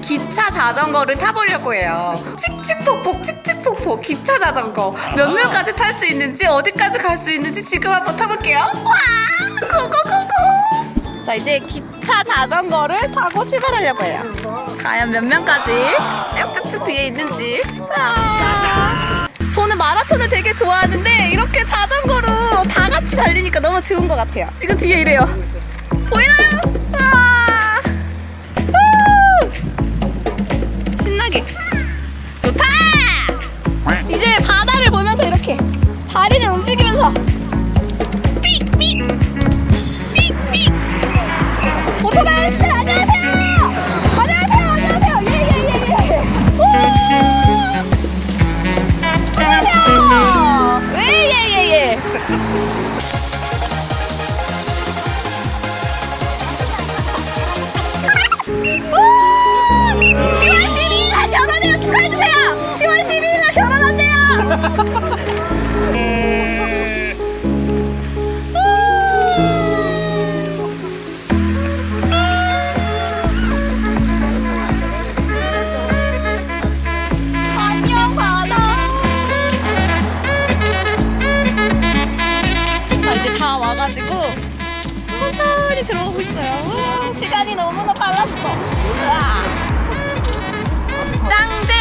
기차 자전거를 타보려고 해요. 칙칙폭폭 칙칙폭폭 기차 자전거 몇 명까지 탈 수 있는지 어디까지 갈 수 있는지 지금 한번 타볼게요. 와 고고고고. 자 이제 기차 자전거를 타고 출발하려고 해요. 과연 몇 명까지 쭉쭉쭉 뒤에 있는지. 와. 저는 마라톤을 되게 좋아하는데 이렇게 자전거로 다 같이 달리니까 너무 좋은 것 같아요. 지금 뒤에 이래요. 보이나요? 와. 축하해주세요! 10월 12일 날 결혼한대요! 안녕 바다. 자 이제 다 와가지고 천천히 들어오고 있어요. 시간이 너무나 빨랐어. 기차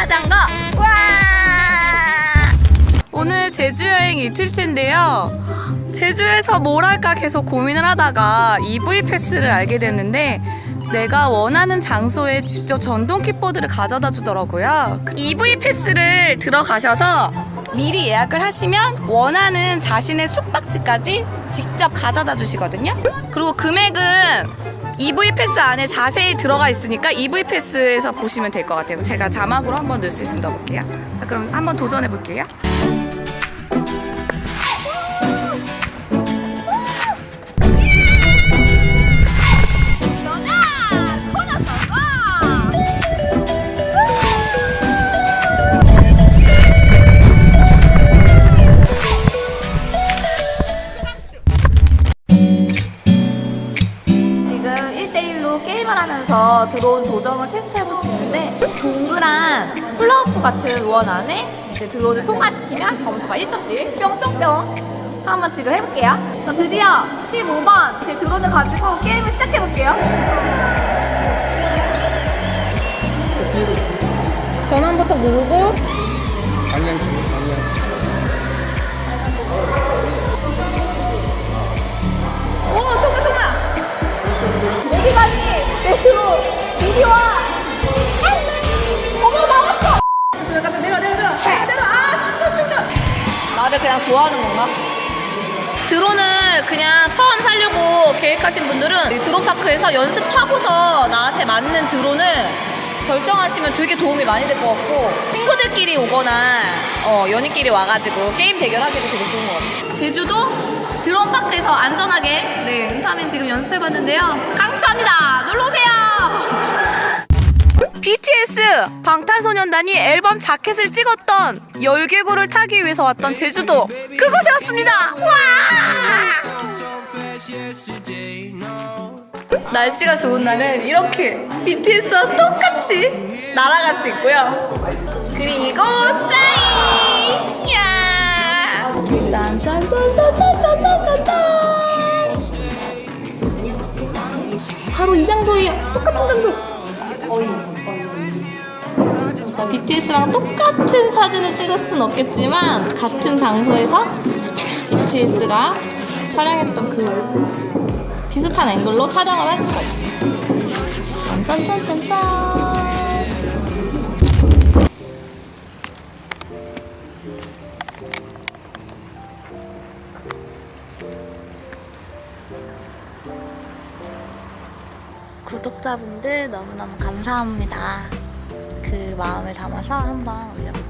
자전거 와 오늘 제주 여행 이틀째인데요 제주에서 뭘 할까 계속 고민을 하다가 EV 패스를 알게 됐는데 내가 원하는 장소에 직접 전동 킥보드를 가져다 주더라고요. EV 패스를 들어가셔서 미리 예약을 하시면 원하는 자신의 숙박지까지 직접 가져다 주시거든요. 그리고 금액은 EV 패스 안에 자세히 들어가 있으니까 EV 패스에서 보시면 될 것 같아요. 제가 자막으로 한번 넣을 수 있습니다. 볼게요. 자, 그럼 한번 도전해 볼게요. 게임을 하면서 드론 도정을 테스트해볼 수 있는데 동그란 플러프 같은 원 안에 이제 드론을 통과시키면 점수가 1점씩 뿅뿅뿅. 한번 지금 해볼게요. 자, 드디어 15번 제 드론을 가지고 게임을 시작해볼게요. 전원부터 누르고 그냥 좋아하는 건가? 드론을 그냥 처음 살려고 계획하신 분들은 이 드론파크에서 연습하고서 나한테 맞는 드론을 결정하시면 되게 도움이 많이 될 것 같고 친구들끼리 오거나 어, 연인끼리 와가지고 게임 대결하기도 되게 좋은 것 같아요. 제주도 드론파크에서 안전하게 네 인타민 지금 연습해봤는데요. 강추합니다. 놀러오세요 BTS 방탄소년단이 앨범 자켓을 찍었던 열개구를 타기 위해서 왔던 제주도 그곳에 왔습니다. 와! 날씨가 좋은 날은 이렇게 BTS와 똑같이 날아갈 수 있고요. 그리고 사인! 야! 짠짠짠짠짠짠짠짠! 바로 이 장소예요. 똑같은 장소. 자, BTS랑 똑같은 사진을 찍을 순 없겠지만 같은 장소에서 BTS가 촬영했던 그 비슷한 앵글로 촬영을 할 수가 있어요. 짠짠짠짠. 구독자분들 너무너무 감사합니다. 그 마음을 담아서 한번 올려볼게요.